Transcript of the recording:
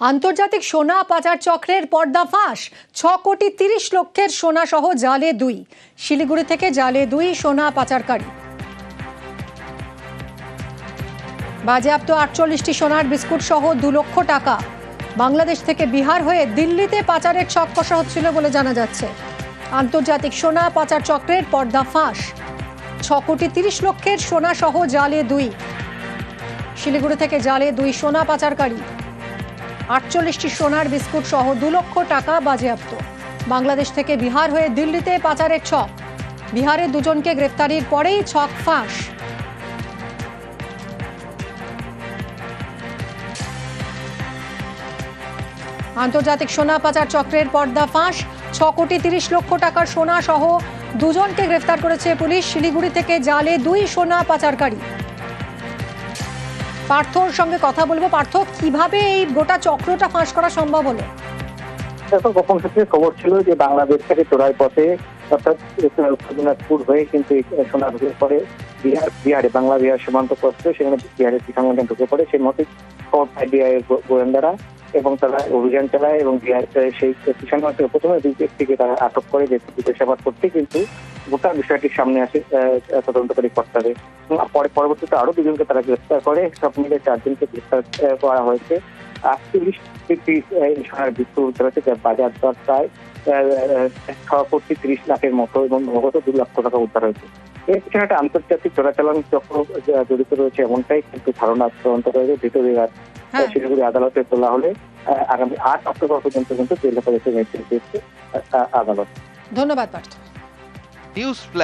আন্তর্জাতিক সোনা পাচার চক্রের পর্দাফাঁস ছ কোটি তিরিশ লক্ষের সোনা সহ জালে দুই। শিলিগুড়ি থেকে জালে দুই সোনা পাচারকারী। বাজেয়াপ্ত আটচল্লিশটি সোনার বিস্কুট সহ দু লক্ষ টাকা। বাংলাদেশ থেকে বিহার হয়ে দিল্লিতে পাচারের ছক কষা হচ্ছিল বলে জানা যাচ্ছে। আন্তর্জাতিক সোনা পাচার চক্রের পর্দা ফাঁস ছ কোটি তিরিশ লক্ষের সোনা সহ জালে দুই। শিলিগুড়ি থেকে জালে দুই সোনা পাচারকারী। আটচল্লিশটি সোনার বিস্কুট সহ দু লক্ষ টাকা বাজেয়াপ্ত। বাংলাদেশ থেকে বিহার হয়ে দিল্লিতে পাচারের ছক। বিহারে দুজনকে গ্রেফতারির পরেই ছক ফাঁস। আন্তর্জাতিক সোনা পাচার চক্রের পর্দা ফাঁস। ছ কোটি তিরিশ লক্ষ টাকার সোনা সহ দুজনকে গ্রেফতার করেছে পুলিশ। শিলিগুড়ি থেকে জালে দুই সোনা পাচারকারী। পার্থর সঙ্গে কথা বলব। পার্থ, কীভাবে এই গোটা চক্রটা ফাঁস করা সম্ভব হলো? এখন গোপন সূত্রে খবর ছিল যে বাংলাদেশ থেকে চোরাই পথে, অর্থাৎ হয়ে কিন্তু সোনা ঢুকে পড়ে। বিহার, বিহারে, বাংলা বিহার সীমান্ত পথে সেখানে বিহারের ঢুকে পড়ে। সেই মতে খবর পায় বিহারের গোয়েন্দারা এবং তারা অভিযান চালায় এবং সেই কিষাণ মাঠের প্রথমে দুই ব্যক্তিকে তারা আটক করে যে জিজ্ঞাসাবাদ করতে কিন্তু গোটা বিষয়টি সামনে আসে তদন্তকারী কর্তাদের। এবং পরে পরবর্তীতে আরও দুজনকে তারা গ্রেফতার করে, সব মিলে চারজনকে গ্রেফতার করা হয়েছে। এই সোনার হয়েছে যার বাজার দর প্রায় ছ কোটি তিরিশ লাখের মতো এবং নগদ দু লক্ষ টাকা উদ্ধার হয়েছে। এর পিছনে একটা আন্তর্জাতিক চোরাচালান চক্র জড়িত রয়েছে এমনটাই কিন্তু ধারণা তদন্ত করেছে হ্যাঁ শিলিগুড়ি আদালতে তোলা হলে আগামী আট অক্টোবর পর্যন্ত কিন্তু জেল হেফাজতে আহ, আদালত। ধন্যবাদ পার্থ। নিউজ